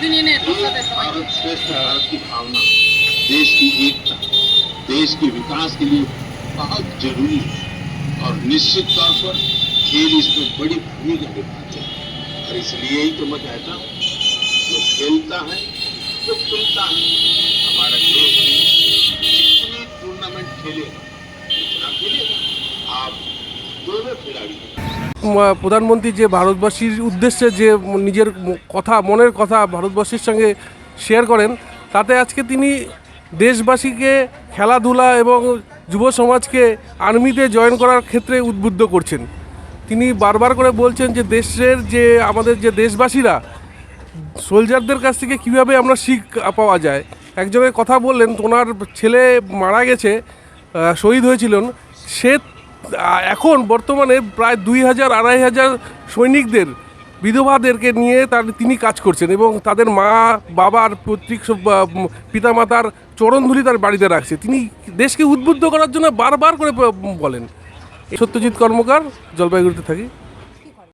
श्रेष्ठ भारत की भावना। देश की एकता देश के विकास के लिए बहुत ज़रूरी है। और निश्चित तौर पर खेल इसमें बड़ी भूमिका निभाते हैं। और इसलिए ही तो मैं कहता हूँ जो खेलता है जो खुलता है। हमारा देश में जितने टूर्नामेंट खेलेगा उतना खेलेगा आप दोनों खिलाड़ी প্রধানমন্ত্রী যে ভারতবাসীর উদ্দেশ্যে যে নিজের কথা, মনের কথা ভারতবাসীর সঙ্গে শেয়ার করেন, তাতে আজকে তিনি দেশবাসীকে খেলাধুলা এবং যুব সমাজকে আর্মিতে জয়েন করার ক্ষেত্রে উদ্বুদ্ধ করছেন। তিনি বারবার করে বলছেন যে দেশের যে, আমাদের যে দেশবাসীরা সোলজারদের কাছ থেকে কীভাবে আমরা শিখ পাওয়া যায়। একজনের কথা বললেন ওনার ছেলে মারা গেছে শহীদ হয়েছিলেন, সে এখন বর্তমানে প্রায় দুই হাজার, আড়াই হাজার সৈনিকদের, বিধবাদেরকে নিয়ে তার, তিনি কাজ করছেন এবং তাদের মা, বাবার পৈতৃক পিতামাতার চরণধুলি তার বাড়িতে রাখছে। তিনি দেশকে উদ্বুদ্ধ করার জন্য বারবার করে বলেন। সত্যজিৎ কর্মকার, জলপাইগুড়িতে থাকি।